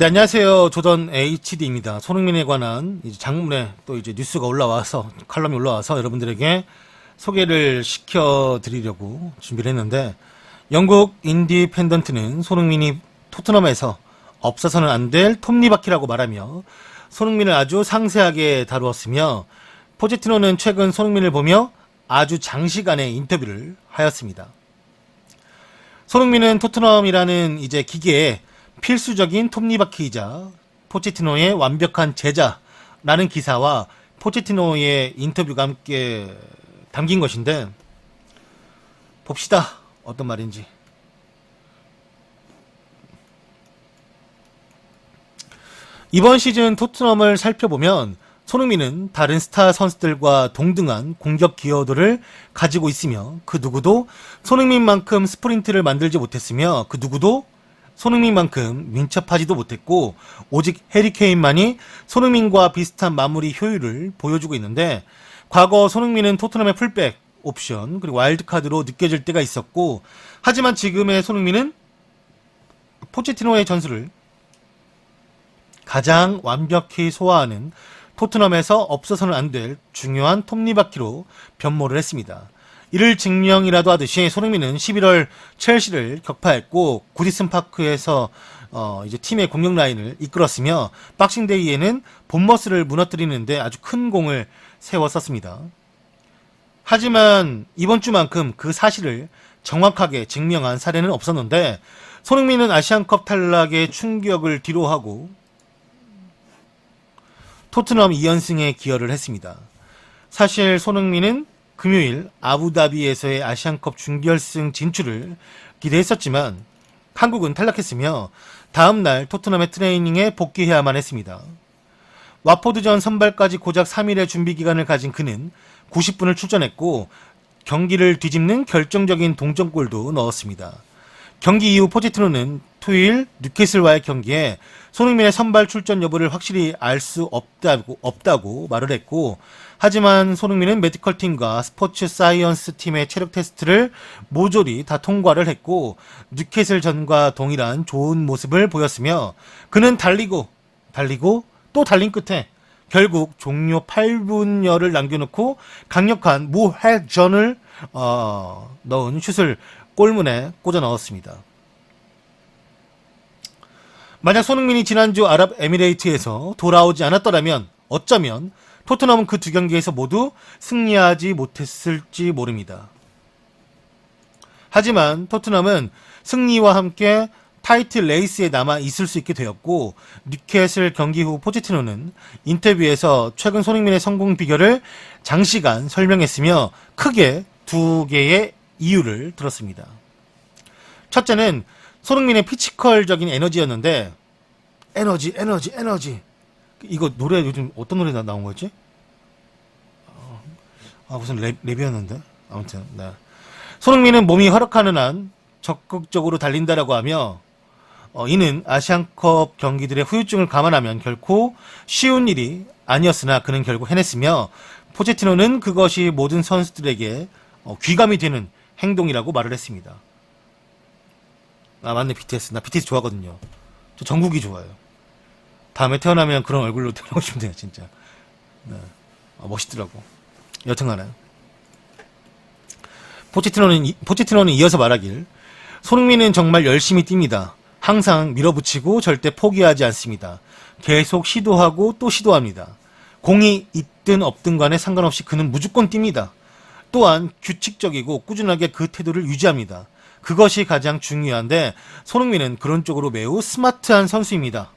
네, 안녕하세요. 조던 HD입니다. 손흥민에 관한 장문에 또 이제 뉴스가 올라와서, 칼럼이 올라와서 여러분들에게 소개를 시켜드리려고 준비를 했는데, 영국 인디펜던트는 손흥민이 토트넘에서 없어서는 안 될 톱니바퀴라고 말하며, 손흥민을 아주 상세하게 다루었으며, 포제티노는 최근 손흥민을 보며 아주 장시간의 인터뷰를 하였습니다. 손흥민은 토트넘이라는 이제 기계에 필수적인 톱니바퀴이자 포체티노의 완벽한 제자라는 기사와 포체티노의 인터뷰가 함께 담긴 것인데 봅시다. 어떤 말인지. 이번 시즌 토트넘을 살펴보면 손흥민은 다른 스타 선수들과 동등한 공격 기여도를 가지고 있으며 그 누구도 손흥민만큼 스프린트를 만들지 못했으며 그 누구도 손흥민만큼 민첩하지도 못했고 오직 해리케인만이 손흥민과 비슷한 마무리 효율을 보여주고 있는데 과거 손흥민은 토트넘의 풀백 옵션 그리고 와일드카드로 느껴질 때가 있었고 하지만 지금의 손흥민은 포체티노의 전술을 가장 완벽히 소화하는 토트넘에서 없어서는 안 될 중요한 톱니바퀴로 변모를 했습니다. 이를 증명이라도 하듯이 손흥민은 11월 첼시를 격파했고 구디슨 파크에서 어 이제 팀의 공격 라인을 이끌었으며 박싱데이에는 본머스를 무너뜨리는데 아주 큰 공을 세웠었습니다. 하지만 이번 주만큼 그 사실을 정확하게 증명한 사례는 없었는데 손흥민은 아시안컵 탈락의 충격을 뒤로하고 토트넘 2연승에 기여를 했습니다. 사실 손흥민은 금요일 아부다비에서의 아시안컵 준결승 진출을 기대했었지만 한국은 탈락했으며 다음 날 토트넘의 트레이닝에 복귀해야만 했습니다. 와포드전 선발까지 고작 3일의 준비 기간을 가진 그는 90분을 출전했고 경기를 뒤집는 결정적인 동점골도 넣었습니다. 경기 이후 포체티노는 토요일 뉴캐슬과의 경기에 손흥민의 선발 출전 여부를 확실히 알 수 없다고, 없다고 말을 했고, 하지만 손흥민은 메디컬 팀과 스포츠 사이언스 팀의 체력 테스트를 모조리 다 통과를 했고, 뉴캐슬 전과 동일한 좋은 모습을 보였으며, 그는 달리고, 달리고, 또 달린 끝에 결국 종료 8분여를 남겨놓고 강력한 무회전을 어, 넣은 슛을 골문에 꽂아 넣었습니다. 만약 손흥민이 지난주 아랍에미레이트에서 돌아오지 않았더라면 어쩌면 토트넘은 그 두 경기에서 모두 승리하지 못했을지 모릅니다. 하지만 토트넘은 승리와 함께 타이틀 레이스에 남아 있을 수 있게 되었고 뉴캐슬 경기 후 포체티노는 인터뷰에서 최근 손흥민의 성공 비결을 장시간 설명했으며 크게 두 개의 이유를 들었습니다. 첫째는 손흥민의 피지컬적인 에너지였는데 에너지 에너지 에너지 이거 노래 요즘 어떤 노래 나 나온 거지? 아 무슨 랩, 랩이었는데 아무튼 네. 손흥민은 몸이 허락하는 한 적극적으로 달린다라고 하며 어, 이는 아시안컵 경기들의 후유증을 감안하면 결코 쉬운 일이 아니었으나 그는 결국 해냈으며 포체티노는 그것이 모든 선수들에게 어, 귀감이 되는 행동이라고 말을 했습니다. 아 맞네 BTS 나 BTS 좋아하거든요. 저 정국이 좋아요. 다음에 태어나면 그런 얼굴로 태어나고 싶네요 진짜. 네. 아, 멋있더라고. 여튼간에 포체티노는 이- 포체티노는 이어서 말하길 손흥민은 정말 열심히 뜁니다. 항상 밀어붙이고 절대 포기하지 않습니다. 계속 시도하고 또 시도합니다. 공이 있든 없든 간에 상관없이 그는 무조건 뜁니다. 또한 규칙적이고 꾸준하게 그 태도를 유지합니다. 그것이 가장 중요한데 손흥민은 그런 쪽으로 매우 스마트한 선수입니다.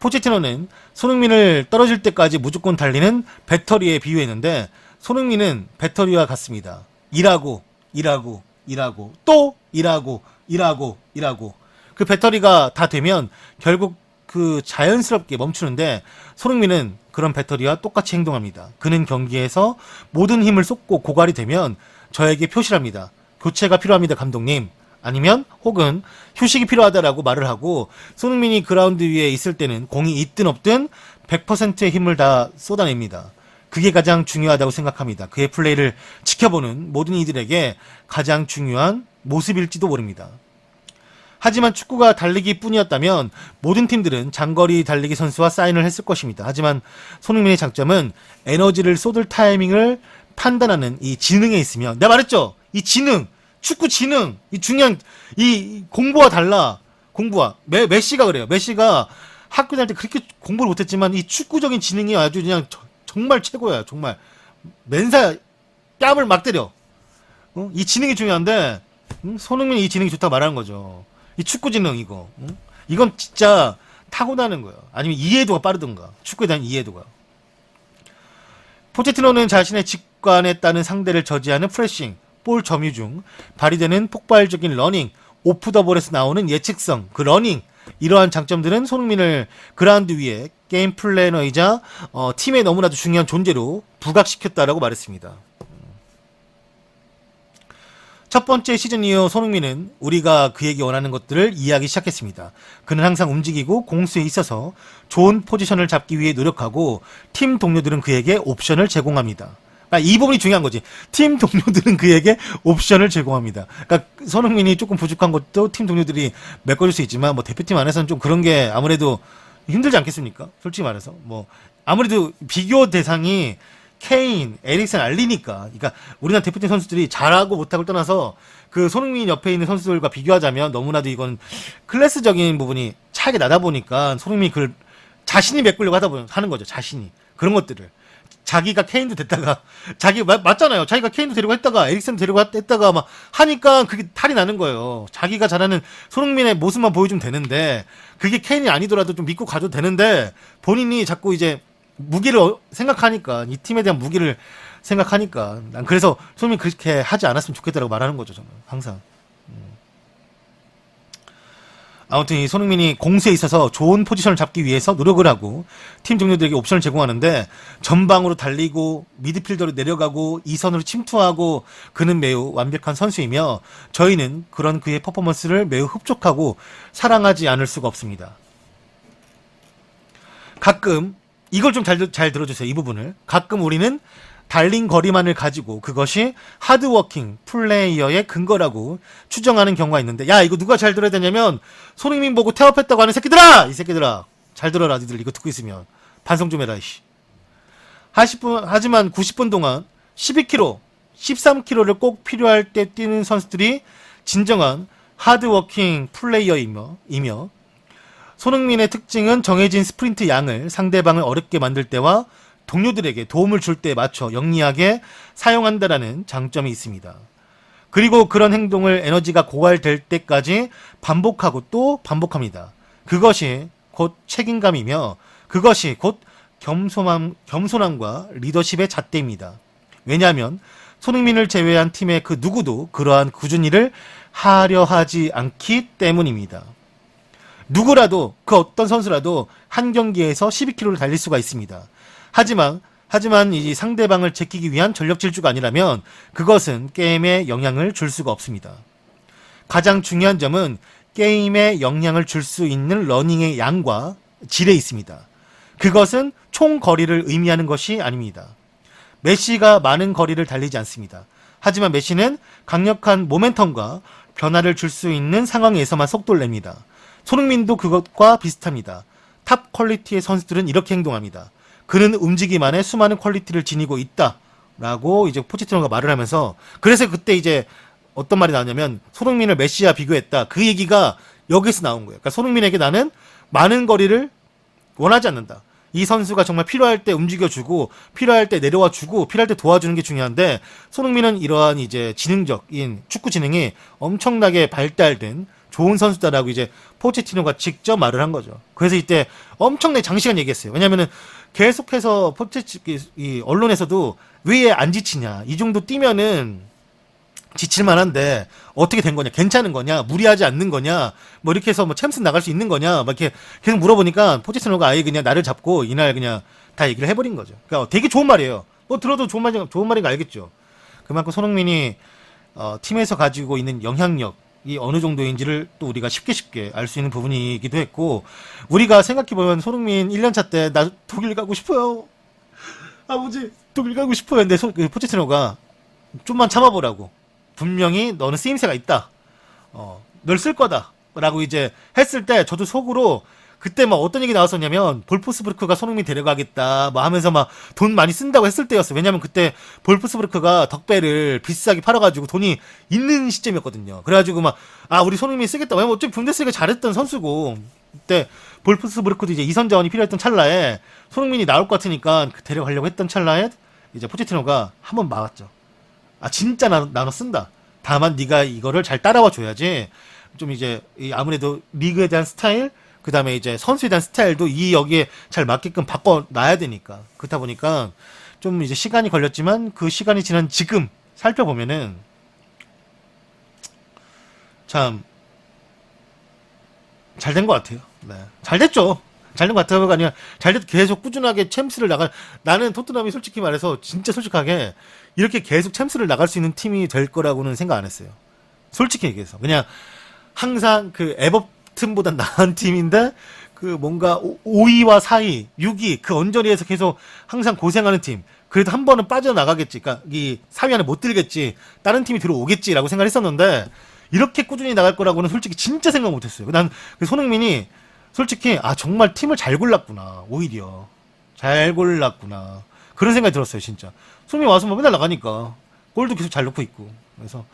포체티노는 손흥민을 떨어질 때까지 무조건 달리는 배터리에 비유했는데 손흥민은 배터리와 같습니다. 일하고 일하고 일하고 또 일하고 일하고 일하고 그 배터리가 다 되면 결국 그 자연스럽게 멈추는데 손흥민은 그런 배터리와 똑같이 행동합니다. 그는 경기에서 모든 힘을 쏟고 고갈이 되면 저에게 표시를 합니다. 교체가 필요합니다, 감독님. 아니면 혹은 휴식이 필요하다라고 말을 하고 손흥민이 그라운드 위에 있을 때는 공이 있든 없든 100%의 힘을 다 쏟아냅니다. 그게 가장 중요하다고 생각합니다. 그의 플레이를 지켜보는 모든 이들에게 가장 중요한 모습일지도 모릅니다. 하지만 축구가 달리기 뿐이었다면 모든 팀들은 장거리 달리기 선수와 사인을 했을 것입니다. 하지만 손흥민의 장점은 에너지를 쏟을 타이밍을 판단하는 이 지능에 있으며 내가 말했죠. 이 지능, 축구 지능, 이 중요한 이 공부와 달라. 공부와 메, 메시가 그래요. 메시가 학교 다닐 때 그렇게 공부를 못했지만 이 축구적인 지능이 아주 그냥 저- 정말 최고야. 정말 맨사 뺨을 막 때려. 어? 이 지능이 중요한데 응? 손흥민이 이 지능이 좋다 말하는 거죠. 이 축구 지능 이거. 응? 이건 진짜 타고나는 거예요. 아니면 이해도가 빠르든가. 축구에 대한 이해도가. 포체티노는 자신의 직관에 따른 상대를 저지하는 프레싱, 볼 점유 중 발휘되는 폭발적인 러닝, 오프 더 볼에서 나오는 예측성, 그 러닝 이러한 장점들은 손흥민을 그라운드 위에 게임 플래너이자 어, 팀의 너무나도 중요한 존재로 부각시켰다라고 말했습니다. 첫 번째 시즌 이후 손흥민은 우리가 그에게 원하는 것들을 이해하기 시작했습니다. 그는 항상 움직이고 공수에 있어서 좋은 포지션을 잡기 위해 노력하고 팀 동료들은 그에게 옵션을 제공합니다. 아, 이 부분이 중요한 거지. 팀 동료들은 그에게 옵션을 제공합니다. 그러니까 손흥민이 조금 부족한 것도 팀 동료들이 메꿔줄 수 있지만 뭐 대표팀 안에서는 좀 그런 게 아무래도 힘들지 않겠습니까? 솔직히 말해서 뭐 아무래도 비교 대상이 케인, 에릭슨, 알리니까. 그러니까 우리나라 대표팀 선수들이 잘하고 못하고 떠나서 그 손흥민 옆에 있는 선수들과 비교하자면 너무나도 이건 클래스적인 부분이 차이가 나다 보니까 손흥민이 그걸 자신이 메꾸려고 하다 보면 하는 거죠. 자신이 그런 것들을 자기가 케인도 됐다가 자기 마- 맞잖아요. 자기가 케인도 데리고 했다가 에릭슨도 데리고 했- 했다가 막 하니까 그게 탈이 나는 거예요. 자기가 잘하는 손흥민의 모습만 보여주면 되는데 그게 케인이 아니더라도 좀 믿고 가도 되는데 본인이 자꾸 이제 무기를 어- 생각하니까 이 팀에 대한 무기를 생각하니까 난 그래서 손흥민 그렇게 하지 않았으면 좋겠다라고 말하는 거죠 저는 항상 음. 아무튼 이 손흥민이 공수에 있어서 좋은 포지션을 잡기 위해서 노력을 하고 팀 동료들에게 옵션을 제공하는데 전방으로 달리고 미드필더로 내려가고 이선으로 침투하고 그는 매우 완벽한 선수이며 저희는 그런 그의 퍼포먼스를 매우 흡족하고 사랑하지 않을 수가 없습니다. 가끔 이걸 좀 잘 잘 들어주세요 이 부분을. 가끔 우리는 달린 거리만을 가지고 그것이 하드워킹 플레이어의 근거라고 추정하는 경우가 있는데 야 이거 누가 잘 들어야 되냐면 손흥민 보고 태업했다고 하는 새끼들아! 이 새끼들아! 잘 들어라 니들. 이거 듣고 있으면. 반성 좀 해라 이씨. 80분 하지만 90분 동안 12km 13km를 꼭 필요할 때 뛰는 선수들이 진정한 하드워킹 플레이어이며 이며 손흥민의 특징은 정해진 스프린트 양을 상대방을 어렵게 만들 때와 동료들에게 도움을 줄때 맞춰 영리하게 사용한다라는 장점이 있습니다. 그리고 그런 행동을 에너지가 고갈될 때까지 반복하고 또 반복합니다. 그것이 곧 책임감이며 그것이 곧 겸손함, 겸손함과 리더십의 잣대입니다. 왜냐하면 손흥민을 제외한 팀의 그 누구도 그러한 꾸준히 일을 하려 하지 않기 때문입니다. 누구라도 그 어떤 선수라도 한 경기에서 12km를 달릴 수가 있습니다. 하지만 하지만 이 상대방을 제끼기 위한 전력 질주가 아니라면 그것은 게임에 영향을 줄 수가 없습니다. 가장 중요한 점은 게임에 영향을 줄 수 있는 러닝의 양과 질에 있습니다. 그것은 총 거리를 의미하는 것이 아닙니다. 메시가 많은 거리를 달리지 않습니다. 하지만 메시는 강력한 모멘텀과 변화를 줄 수 있는 상황에서만 속도를 냅니다. 손흥민도 그것과 비슷합니다. 탑 퀄리티의 선수들은 이렇게 행동합니다. 그는 움직임 안에 수많은 퀄리티를 지니고 있다. 라고 이제 포치티노가 말을 하면서 그래서 그때 이제 어떤 말이 나왔냐면 손흥민을 메시와 비교했다. 그 얘기가 여기서 나온 거예요. 그러니까 손흥민에게 나는 많은 거리를 원하지 않는다. 이 선수가 정말 필요할 때 움직여주고 필요할 때 내려와 주고 필요할 때 도와주는 게 중요한데 손흥민은 이러한 이제 지능적인 축구 지능이 엄청나게 발달된 좋은 선수다라고 이제 포체티노가 직접 말을 한 거죠. 그래서 이때 엄청나게 장시간 얘기했어요. 왜냐면은 계속해서 포체티 이 언론에서도 왜 안 지치냐 이 정도 뛰면은 지칠만한데 어떻게 된 거냐 괜찮은 거냐 무리하지 않는 거냐 뭐 이렇게 해서 뭐 챔스 나갈 수 있는 거냐 막 이렇게 계속 물어보니까 포지셔너가 아예 그냥 나를 잡고 이날 그냥 다 얘기를 해버린 거죠. 그러니까 되게 좋은 말이에요. 뭐 들어도 좋은 말 좋은 말인 거 알겠죠. 그만큼 손흥민이 어, 팀에서 가지고 있는 영향력 이 어느 정도인지를 또 우리가 쉽게 쉽게 알 수 있는 부분이기도 했고 우리가 생각해 보면 손흥민 1년차 때 나 독일 가고 싶어요. 아버지 독일 가고 싶어요. 근데 소, 그 포체티노가 좀만 참아보라고. 분명히 너는 쓰임새가 있다. 어, 널 쓸 거다. 라고 이제 했을 때 저도 속으로 그때 막 어떤 얘기 나왔었냐면 볼프스부르크가 손흥민 데려가겠다 뭐 하면서 막 돈 많이 쓴다고 했을 때였어. 왜냐면 그때 볼프스부르크가 덕배를 비싸게 팔아가지고 돈이 있는 시점이었거든요. 그래가지고 막 아 우리 손흥민 쓰겠다. 왜냐면 어차피 분데스리가 잘했던 선수고 그때 볼프스부르크도 이제 이선 자원이 필요했던 찰나에 손흥민이 나올 것 같으니까 그 데려가려고 했던 찰나에 이제 포체티노가 한 번 막았죠. 아 진짜 나, 나눠 쓴다. 다만 네가 이거를 잘 따라와 줘야지. 좀 이제 이 아무래도 리그에 대한 스타일, 그 다음에 이제 선수에 대한 스타일도 이 여기에 잘 맞게끔 바꿔 놔야 되니까 그렇다 보니까 좀 이제 시간이 걸렸지만 그 시간이 지난 지금 살펴보면은 참 잘 된 것 같아요. 네. 잘 됐죠. 잘 된 것 같아요가 아니라 잘 돼도 계속 꾸준하게 챔스를 나갈 나는 토트넘이 솔직히 말해서 진짜 솔직하게 이렇게 계속 챔스를 나갈 수 있는 팀이 될 거라고는 생각 안 했어요. 솔직히 얘기해서 그냥 항상 그 에버 튼보다 나은 팀인데 그 뭔가 5위와 4위, 6위 그 언저리에서 계속 항상 고생하는 팀. 그래도 한 번은 빠져나가겠지. 그러니까 이 4위 안에 못 들겠지. 다른 팀이 들어오겠지라고 생각했었는데 이렇게 꾸준히 나갈 거라고는 솔직히 진짜 생각 못 했어요. 난그 손흥민이 솔직히 아 정말 팀을 잘 골랐구나. 오히려 잘 골랐구나. 그런 생각이 들었어요, 진짜. 손흥민 와서 뭐 맨날 나가니까 골도 계속 잘 넣고 있고. 그래서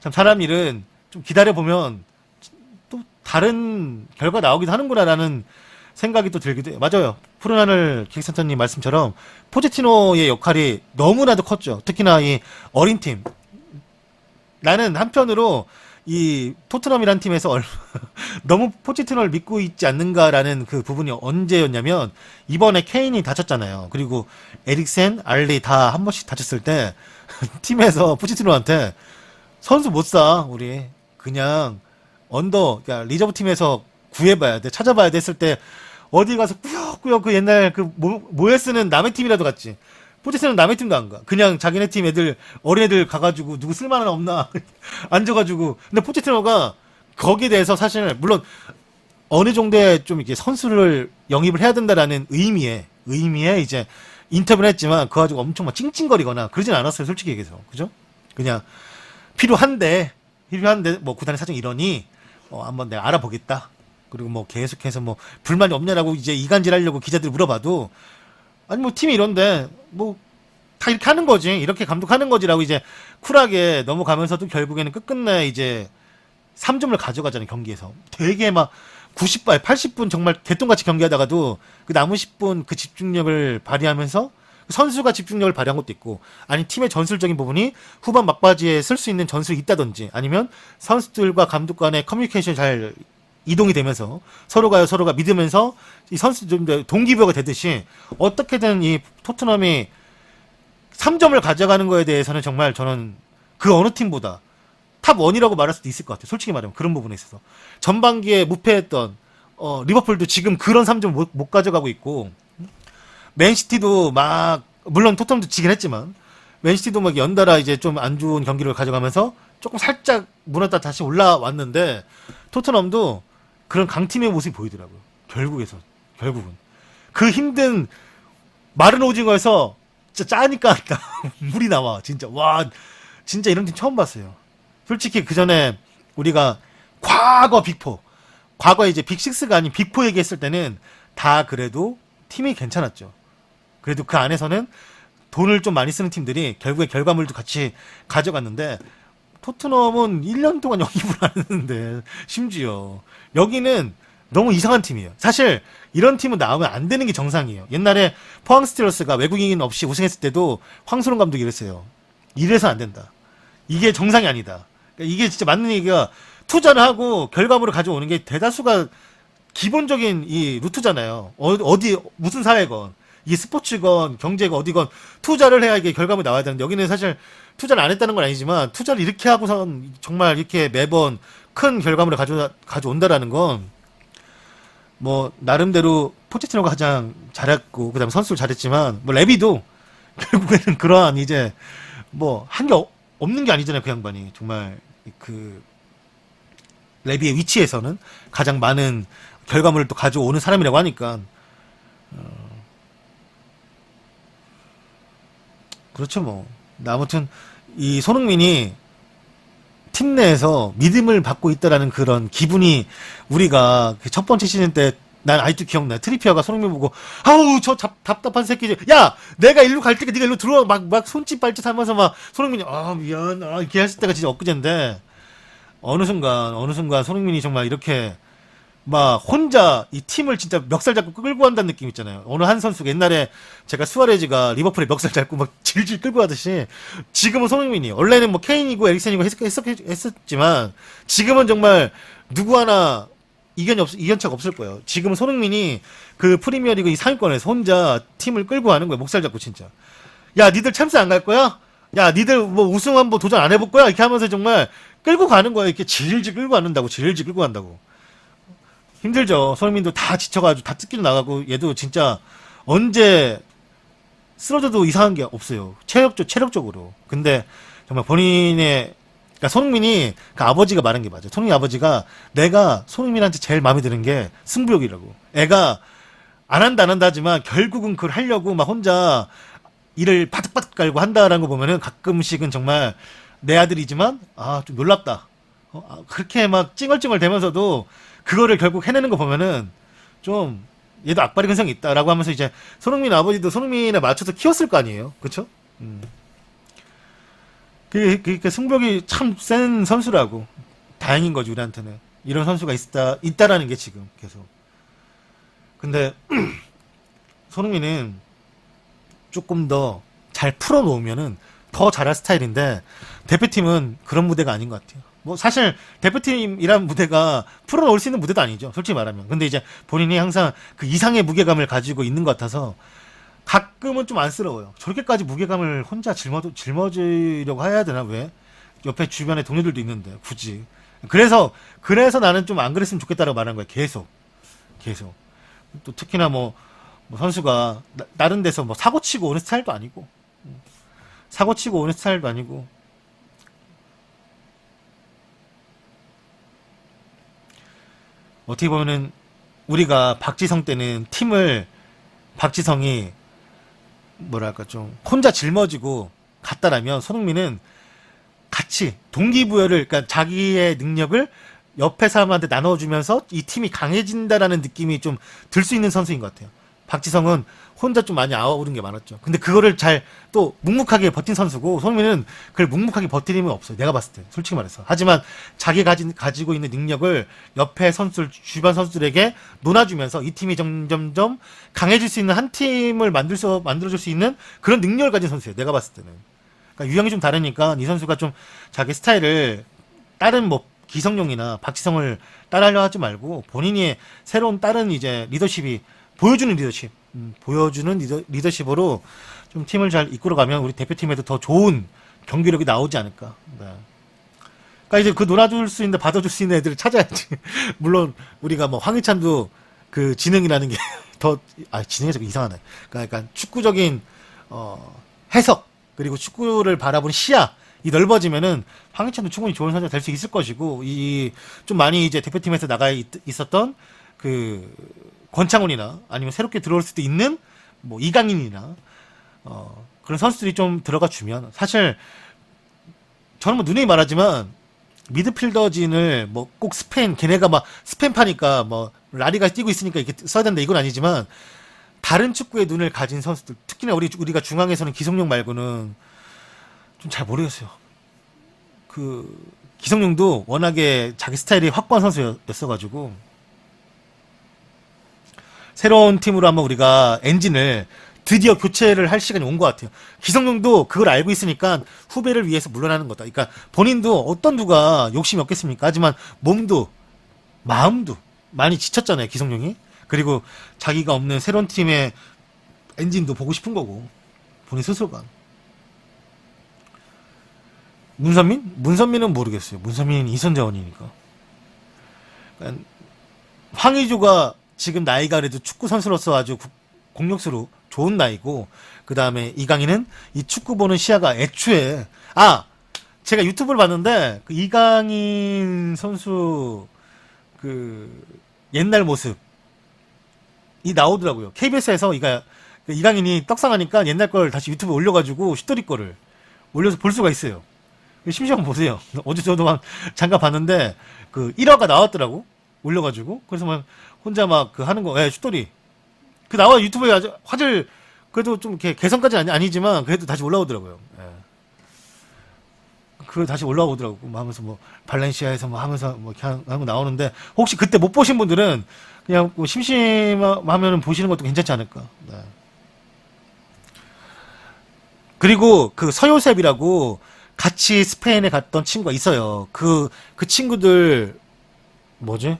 참 사람 일은 좀 기다려 보면 또 다른 결과 나오기도 하는구나라는 생각이 또 들기도 해요. 맞아요. 푸른 하늘 기획센터님 말씀처럼 포제티노의 역할이 너무나도 컸죠. 특히나 이 어린 팀. 나는 한편으로 이 토트넘이란 팀에서 얼- 너무 포체티노를 믿고 있지 않는가라는 그 부분이 언제였냐면 이번에 케인이 다쳤잖아요. 그리고 에릭센, 알리 다 한 번씩 다쳤을 때 팀에서 포체티노한테 선수 못 사 우리 그냥 언더 그러니까 리저브 팀에서 구해봐야 돼 찾아봐야 돼 했을 때 어디 가서 꾸역꾸역 그 옛날 그 모, 모에 쓰는 남의 팀이라도 갔지 포체티노는 남의 팀도 안 가. 그냥 자기네 팀 애들 어린애들 가가지고 누구 쓸만한 애 없나 앉아가지고 근데 포체티노가 거기에 대해서 사실 물론 어느 정도의 좀 이게 선수를 영입을 해야 된다라는 의미에 의미에 이제 인터뷰를 했지만 그거 가지고 엄청 막 찡찡거리거나 그러진 않았어요 솔직히 얘기해서 그죠? 그냥 필요한데 필요한데 뭐 구단의 사정 이러니 어 한번 내가 알아보겠다. 그리고 뭐 계속해서 뭐 불만이 없냐라고 이제 이간질 하려고 기자들 물어봐도 아니 뭐 팀이 이런데 뭐 다 이렇게 하는 거지. 이렇게 감독하는 거지라고 이제 쿨하게 넘어가면서도 결국에는 끝끝내 이제 3점을 가져가잖아요 경기에서. 되게 막 90분 80분 정말 개똥같이 경기하다가도 그 남은 10분 그 집중력을 발휘하면서 선수가 집중력을 발휘한 것도 있고 아니 팀의 전술적인 부분이 후반 막바지에 쓸 수 있는 전술이 있다든지 아니면 선수들과 감독 간의 커뮤니케이션이 잘 이동이 되면서 서로가 서로가 믿으면서 이 선수들 동기부여가 되듯이 어떻게든 이 토트넘이 3점을 가져가는 거에 대해서는 정말 저는 그 어느 팀보다 탑 원이라고 말할 수도 있을 것 같아요. 솔직히 말하면 그런 부분에 있어서 전반기에 무패했던 어, 리버풀도 지금 그런 3점 못, 못 가져가고 있고 맨시티도 막 물론 토트넘도 지긴 했지만 맨시티도 막 연달아 이제 좀 안 좋은 경기를 가져가면서 조금 살짝 무너다 다시 올라왔는데 토트넘도 그런 강팀의 모습이 보이더라고요. 결국에서 결국은 그 힘든 마른 오징어에서 진짜 짜니까 물이 나와 진짜 와 진짜 이런 팀 처음 봤어요. 솔직히 그 전에 우리가 과거 빅포 과거에 이제 빅식스가 아닌 빅포 얘기했을 때는 다 그래도 팀이 괜찮았죠. 그래도 그 안에서는 돈을 좀 많이 쓰는 팀들이 결국에 결과물도 같이 가져갔는데 토트넘은 1년 동안 영입을 안 했는데 심지어 여기는 너무 이상한 팀이에요. 사실 이런 팀은 나오면 안 되는 게 정상이에요. 옛날에 포항 스틸러스가 외국인 없이 우승했을 때도 황소롱 감독이 이랬어요. 이래서 안 된다. 이게 정상이 아니다. 그러니까 이게 진짜 맞는 얘기가 투자를 하고 결과물을 가져오는 게 대다수가 기본적인 이 루트잖아요. 어, 어디 무슨 사회건 이게 스포츠건 경제건 어디건 투자를 해야 이게 결과물이 나와야 되는데 여기는 사실 투자를 안 했다는 건 아니지만 투자를 이렇게 하고선 정말 이렇게 매번 큰 결과물을 가져 가져온다라는 건 뭐 나름대로 포체티노가 가장 잘했고 그다음에 선수를 잘했지만 뭐 레비도 결국에는 그러한 이제 뭐 한 게 없는 게 아니잖아요 그 양반이. 정말 그 레비의 위치에서는 가장 많은 결과물을 또 가져오는 사람이라고 하니까 그렇죠 뭐 아무튼 이 손흥민이 팀 내에서 믿음을 받고 있다라는 그런 기분이 우리가 그 첫 번째 시즌 때 난 아직도 기억나. 트리피어가 손흥민 보고 아우 저 답, 답답한 새끼들. 야 내가 일로 갈 때까 네가 일로 들어와 막 막 손짓 발짓 하면서 막 손흥민이 아 미안 아 이렇게 했을 때가 진짜 엊그제인데 어느 순간 어느 순간 손흥민이 정말 이렇게 막 혼자 이 팀을 진짜 멱살 잡고 끌고 간다는 느낌 있잖아요. 어느 한 선수가 옛날에 제가 수아레즈가 리버풀에 멱살 잡고 막 질질 끌고 가듯이 지금은 손흥민이 원래는 뭐 케인이고 에릭센이고 했, 했, 했 었지만 지금은 정말 누구 하나 이견이 없 이견차가 없을 거예요. 지금은 손흥민이 그 프리미어리그 이 상위권에서 혼자 팀을 끌고 가는 거예요. 목살 잡고 진짜. 야, 니들 챔스 안 갈 거야? 야, 니들 뭐 우승 한번 도전 안 해볼 거야? 이렇게 하면서 정말 끌고 가는 거예요. 이렇게 질질 끌고 간다고, 질질 끌고 간다고. 힘들죠. 손흥민도 다 지쳐가지고 다 뜯기로 나가고 얘도 진짜 언제 쓰러져도 이상한 게 없어요. 체력적 체력적으로. 근데 정말 본인의 그러니까 손흥민이 그 아버지가 말한 게 맞아요. 손흥민 아버지가 내가 손흥민한테 제일 마음에 드는 게 승부욕이라고. 애가 안 한다 안 한다 하지만 결국은 그걸 하려고 막 혼자 일을 바득바득 깔고 한다라는 거 보면은 가끔씩은 정말 내 아들이지만 아 좀 놀랍다. 어, 아, 그렇게 막 찡얼찡얼 대면서도 그거를 결국 해내는 거 보면은 좀 얘도 악바리 근성이 있다라고 하면서 이제 손흥민 아버지도 손흥민에 맞춰서 키웠을 거 아니에요. 그쵸? 음. 그, 그, 그 승부욕이 참 센 선수라고. 다행인 거지, 우리한테는. 이런 선수가 있다, 있다라는 게 지금 계속. 근데, 손흥민은 조금 더 잘 풀어놓으면은 더 잘할 스타일인데, 대표팀은 그런 무대가 아닌 것 같아요. 뭐, 사실, 대표팀이란 무대가 풀어놓을 수 있는 무대도 아니죠. 솔직히 말하면. 근데 이제 본인이 항상 그 이상의 무게감을 가지고 있는 것 같아서, 가끔은 좀 안쓰러워요. 저렇게까지 무게감을 혼자 짊어, 짊어지려고 해야 되나, 왜? 옆에 주변에 동료들도 있는데, 굳이. 그래서, 그래서 나는 좀 안 그랬으면 좋겠다라고 말하는 거야, 계속. 계속. 또 특히나 뭐, 뭐 선수가, 나, 다른 데서 뭐 사고치고 오는 스타일도 아니고, 사고치고 오는 스타일도 아니고, 어떻게 보면은, 우리가 박지성 때는 팀을, 박지성이 뭐랄까 좀 혼자 짊어지고 갔다라면 손흥민은 같이 동기부여를 그러니까 자기의 능력을 옆에 사람한테 나눠주면서 이 팀이 강해진다라는 느낌이 좀 들 수 있는 선수인 것 같아요. 박지성은 혼자 좀 많이 아우른 게 많았죠. 근데 그거를 잘 또 묵묵하게 버틴 선수고 손흥민은 그걸 묵묵하게 버티는 없어요. 내가 봤을 때 솔직히 말해서. 하지만 자기가 가진, 가지고 있는 능력을 옆에 선수 주변 선수들에게 논아주면서 이 팀이 점점점 강해질 수 있는 한 팀을 만들 수 만들어줄 수 있는 그런 능력을 가진 선수예요. 내가 봤을 때는. 그러니까 유형이 좀 다르니까 이 선수가 좀 자기 스타일을 다른 뭐 기성용이나 박지성을 따라하려 하지 말고 본인이 새로운 다른 이제 리더십이 보여주는 리더십, 음, 보여주는 리더, 리더 십으로 좀 팀을 잘 이끌어가면 우리 대표팀에도 더 좋은 경기력이 나오지 않을까. 네. 그러니까 이제 그 놀아줄 수 있는, 받아줄 수 있는 애들을 찾아야지. 물론 우리가 뭐 황희찬도 그 지능이라는 게 더, 아, 지능이 자꾸 이상하네. 그러니까 약간 축구적인, 어, 해석, 그리고 축구를 바라보는 시야, 이 넓어지면은 황희찬도 충분히 좋은 선수가 될 수 있을 것이고, 이, 좀 많이 이제 대표팀에서 나가 있, 있었던 그, 권창훈이나 아니면 새롭게 들어올 수도 있는 뭐 이강인이나 어, 그런 선수들이 좀 들어가 주면 사실 저는 뭐 눈에 말하지만 미드필더진을 뭐 꼭 스페인 걔네가 막 스페인 파니까 뭐 라리가 뛰고 있으니까 이렇게 써야 된다 이건 아니지만 다른 축구에 눈을 가진 선수들 특히나 우리 우리가 중앙에서는 기성용 말고는 좀 잘 모르겠어요. 그 기성용도 워낙에 자기 스타일이 확고한 선수였어 가지고 새로운 팀으로 한번 우리가 엔진을 드디어 교체를 할 시간이 온 것 같아요. 기성용도 그걸 알고 있으니까 후배를 위해서 물러나는 거다. 그러니까 본인도 어떤 누가 욕심이 없겠습니까? 하지만 몸도 마음도 많이 지쳤잖아요. 기성용이. 그리고 자기가 없는 새로운 팀의 엔진도 보고 싶은 거고 본인 스스로가. 문선민? 문선민은 모르겠어요. 문선민은 이선재원이니까. 그러니까 황의조가 지금 나이가 그래도 축구 선수로서 아주 구- 공격수로 좋은 나이고 그 다음에 이강인은 이 축구 보는 시야가 애초에 아 제가 유튜브를 봤는데 그 이강인 선수 그 옛날 모습 이 나오더라고요. KBS에서 이가 그 이강인이 떡상하니까 옛날 걸 다시 유튜브에 올려가지고 슈터리 거를 올려서 볼 수가 있어요. 심시간 보세요. 어제 저도 막 잠깐 봤는데 그 1화가 나왔더라고. 올려가지고. 그래서 막 혼자 막 그 하는 거, 예, 슛돌이 그 나와 유튜브에 아주 화질 그래도 좀 이렇게 개성까지 아니, 아니지만 그래도 다시 올라오더라고요. 예. 그 다시 올라오더라고 뭐 하면서 뭐 발렌시아에서 뭐 하면서 뭐 이렇게 하는 거 나오는데 혹시 그때 못 보신 분들은 그냥 뭐 심심하면은 보시는 것도 괜찮지 않을까. 네. 그리고 그 서요셉이라고 같이 스페인에 갔던 친구가 있어요. 그, 그 친구들, 뭐지?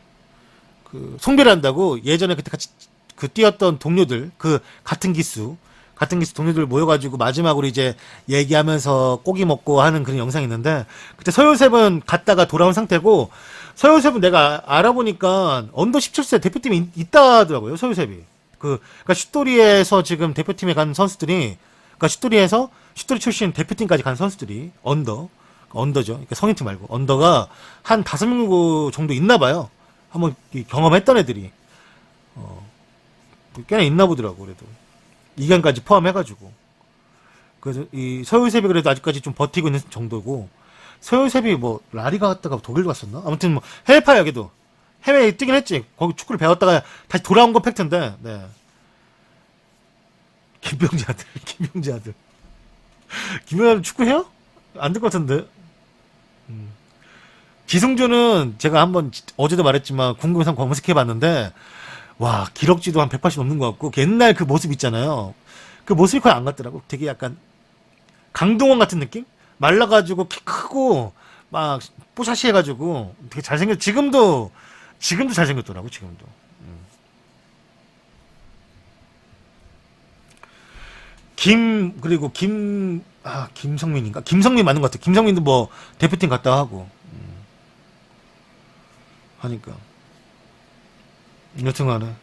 그, 송별을 한다고 예전에 그때 같이 그 뛰었던 동료들, 그 같은 기수, 같은 기수 동료들 모여가지고 마지막으로 이제 얘기하면서 고기 먹고 하는 그런 영상이 있는데 그때 서요셉은 갔다가 돌아온 상태고 서요셉은 내가 알아보니까 언더 17세 대표팀에 있- 있다 하더라고요, 서요셉이. 그, 그니까 슛돌이에서 지금 대표팀에 간 선수들이 그러니까 슛돌이에서 슛돌이 출신 대표팀까지 간 선수들이 언더 언더죠. 그러니까 성인팀 말고 언더가 한 다섯 명 정도 있나 봐요. 한번 이 경험했던 애들이 어, 뭐 꽤나 있나 보더라고 그래도 이강까지 포함해가지고 그래서 이 서울셉이 그래도 아직까지 좀 버티고 있는 정도고 서울셉이 뭐 라리가 갔다가 독일 갔었나? 아무튼 뭐 해외파야 걔도 해외에 뛰긴 했지. 거기 축구를 배웠다가 다시 돌아온 건 팩트인데. 네. 김병재 아들, 김병재 아들. 김병재 아들 축구해요? 안 될 것 같은데. 음. 기승주는 제가 한번 지- 어제도 말했지만 궁금해서 한번 검색해 봤는데 와 기럭지도 한 180 넘는 것 같고 그 옛날 그 모습 있잖아요. 그 모습이 거의 안 같더라고. 되게 약간 강동원 같은 느낌? 말라가지고 키 크고 막 뽀샤시 해가지고 되게 잘생겼. 지금도 지금도 잘생겼더라고 지금도. 김 그리고 김 아 김성민인가 김성민 맞는 것 같아. 김성민도 뭐 대표팀 갔다 하고 음. 하니까 여튼간에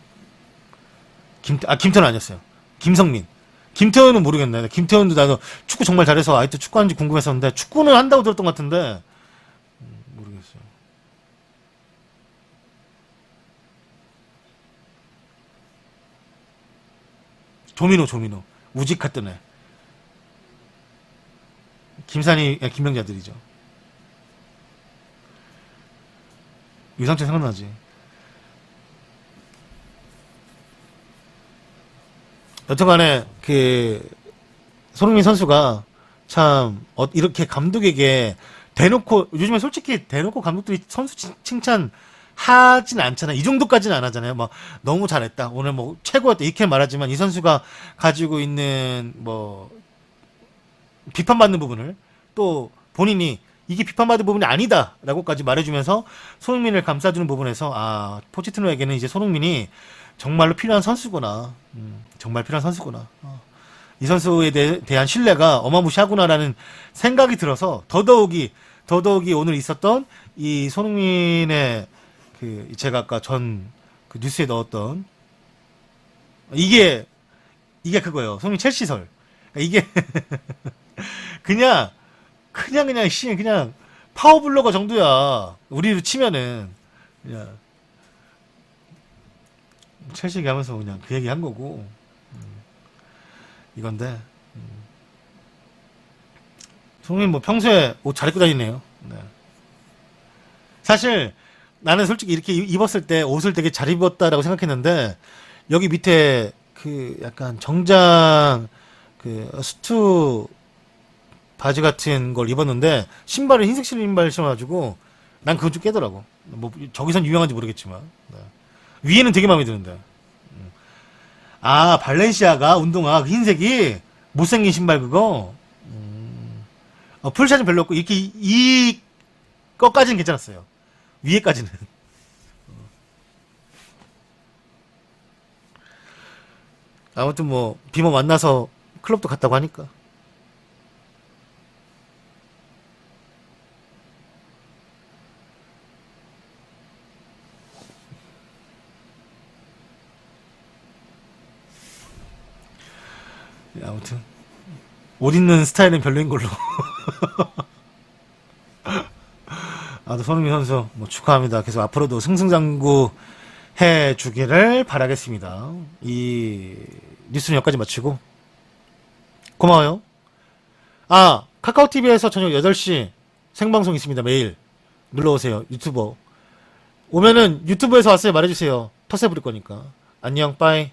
김 아 김태현 아니었어요. 김성민. 김태현은 모르겠네. 김태현도 나도 축구 정말 잘해서 아이도 축구하는지 궁금했었는데 축구는 한다고 들었던 것 같은데 음, 모르겠어요. 조민호 조민호 우직했던 애. 김산이 아, 김명자들이죠. 유상철 생각나지. 여튼간에 그 손흥민 선수가 참 어, 이렇게 감독에게 대놓고 요즘에 솔직히 대놓고 감독들이 선수 칭- 칭찬 하진 않잖아요. 이 정도까지는 안 하잖아요. 뭐 너무 잘했다. 오늘 뭐 최고였다. 이렇게 말하지만 이 선수가 가지고 있는 뭐 비판받는 부분을 또 본인이 이게 비판받을 부분이 아니다라고까지 말해주면서 손흥민을 감싸주는 부분에서 아 포치티노에게는 이제 손흥민이 정말로 필요한 선수구나. 음, 정말 필요한 선수구나. 어. 이 선수에 대, 대한 신뢰가 어마무시하구나라는 생각이 들어서 더더욱이 더더욱이 오늘 있었던 이 손흥민의 그 제가 아까 전 그 뉴스에 넣었던 이게 이게 그거예요. 손흥민 첼시설. 이게 그냥 그냥 그냥 씨 그냥 파워블로거 정도야. 우리로 치면은 그냥 첼시 얘기하면서 그냥 그 얘기 한 거고 음, 이건데 음. 손흥민 뭐 평소에 옷 잘 입고 다니네요. 네. 사실 나는 솔직히 이렇게 입- 입었을 때 옷을 되게 잘 입었다라고 생각했는데 여기 밑에 그 약간 정장 그 수트 바지 같은 걸 입었는데 신발을 흰색 신발 신어가지고 난 그건 좀 깨더라고. 뭐 저기선 유명한지 모르겠지만 네. 위에는 되게 마음에 드는데. 음. 아 발렌시아가 운동화 그 흰색이 못생긴 신발 그거. 음. 어, 풀샷은 별로였고 이렇게 이, 이 거까지는 괜찮았어요. 위에까지는. 아무튼 뭐 비모 만나서 클럽도 갔다고 하니까. 예, 아무튼 옷 입는 스타일은 별로인 걸로. 아 또 손흥민 선수 뭐 축하합니다. 계속 앞으로도 승승장구 해 주기를 바라겠습니다. 이 뉴스는 여기까지 마치고 고마워요. 아 카카오 TV에서 저녁 8시 생방송 있습니다. 매일 놀러 오세요. 유튜버 오면은 유튜브에서 왔어요. 말해 주세요. 터세 부릴 거니까. 안녕, 빠이.